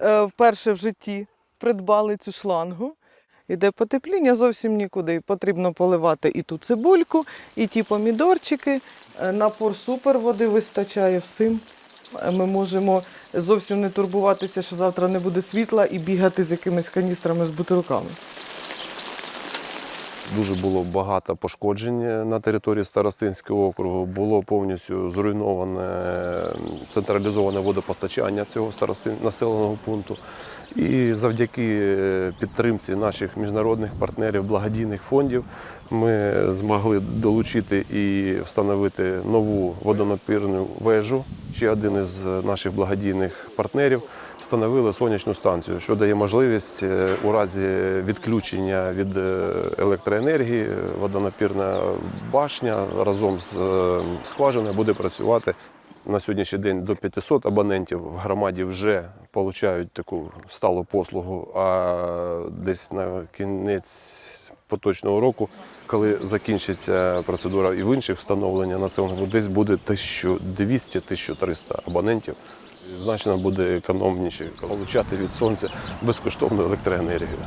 е, вперше в житті придбали цю шлангу. Іде потепління зовсім нікуди. Потрібно поливати і ту цибульку, і ті помідорчики. Е, Напор супер води вистачає всім. Е, Ми можемо зовсім не турбуватися, що завтра не буде світла і бігати з якимись каністрами з бутилками. Дуже було багато пошкоджень на території Старостинського округу. Було повністю зруйноване централізоване водопостачання цього старостин населеного пункту. І завдяки е, підтримці наших міжнародних партнерів, благодійних фондів, ми змогли долучити і встановити нову водонапірну вежу. Ще один із наших благодійних партнерів встановили сонячну станцію, що дає можливість е, у разі відключення від е, електроенергії е, водонапірна башня разом з скважиною буде працювати. На сьогоднішній день до 500 абонентів в громаді вже отримують таку сталу послугу, а десь на кінець поточного року, коли закінчиться процедура і в інших встановлення населеного, десь буде 1200-1300 абонентів. Значно буде економніше отримати від сонця безкоштовну електроенергію.